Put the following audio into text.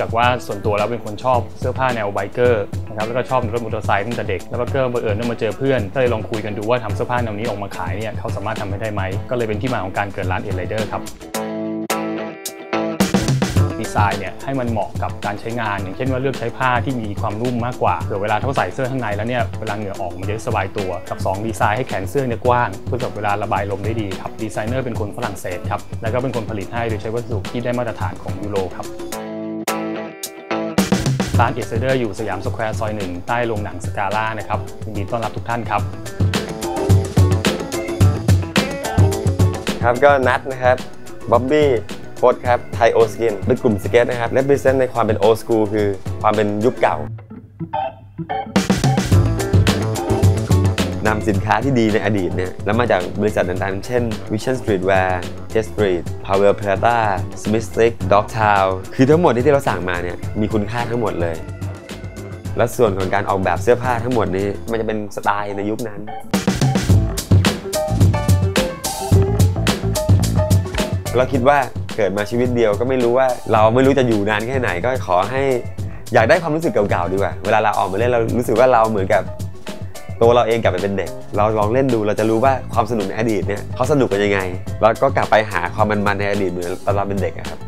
จากว่าส่วนตัวแล้วเป็นคนชอบเสื้อผ้าแนวไบเกอร์นะครับแล้วก็ชอบรถมอเตอร์ไซค์ตั้งแต่เด็ก แล้วก็เกิดบังเอิญได้มาเจอเพื่อนก็เลยลองคุยกันดูว่าทำเสื้อผ้าแนวนี้ออกมาขายเนี่ยเขาสามารถทำให้ได้ไหมก็เลยเป็นที่มาของการเกิดร้านเอ r ไ d เดอร์ครับดีไซน์เนี่ยให้มันเหมาะกับการใช้งาน อย่างเช่นว่าเลือกใช้ผ้าที่มีความนุ่มมากกว่าเผื่อเวลาเขาใส่เสื้อข้างในแล้วเนี่ยเวลาเหงื่อออกมันจะสบายตัว กับสองดีไซน์ให้แขนเสื้อเนี่ยกว้างเพื่อกับเวลาระบายลมได้ดีครับดีไซเนอร์เป็นคนฝรั่งเศสครับแล้วก็เป็นคนผลิตให้โดยใช้วัสดุที่ได้มาตรฐานของยูโรครับ ร้านเอเซเดอร์อยู่สยามสแควร์ซอยหนึ่งใต้โรงหนังสกาล่านะครับยินดีต้อนรับทุกท่านครับ ครับก็นัดนะครับบ๊อบบี้โค้ดครับไทโอสกินเป็นกลุ่มสเก็ตนะครับและเป็นเซนในความเป็นโอสกูลคือความเป็นยุคเก่า นำสินค้าที่ดีในอดีตเนี่ยแล้วมาจากบริษัทต่างๆ เช่น Vision Streetwear Jet Street Power Prada Smith Stick Dogtown คือทั้งหมดที่เราสั่งมาเนี่ยมีคุณค่าทั้งหมดเลยและส่วนของการออกแบบเสื้อผ้าทั้งหมดนี้ มันจะเป็นสไตล์ในยุคนั้น เราคิดว่าเกิดมาชีวิตเดียวก็ไม่รู้ว่าเราไม่รู้จะอยู่นานแค่ไหนก็ขอให้อยากได้ความรู้สึกเก่าๆดีกว่า เวลาเราออกมาเล่นเรารู้สึกว่าเราเหมือนกับ ตัวเราเองกลับไปเป็นเด็ก เราลองเล่นดูเราจะรู้ว่าความสนุกในอดีตเนี่ยเขาสนุกกันยังไง แล้วก็กลับไปหาความมันๆในอดีตเหมือนตอนเราเป็นเด็กครับ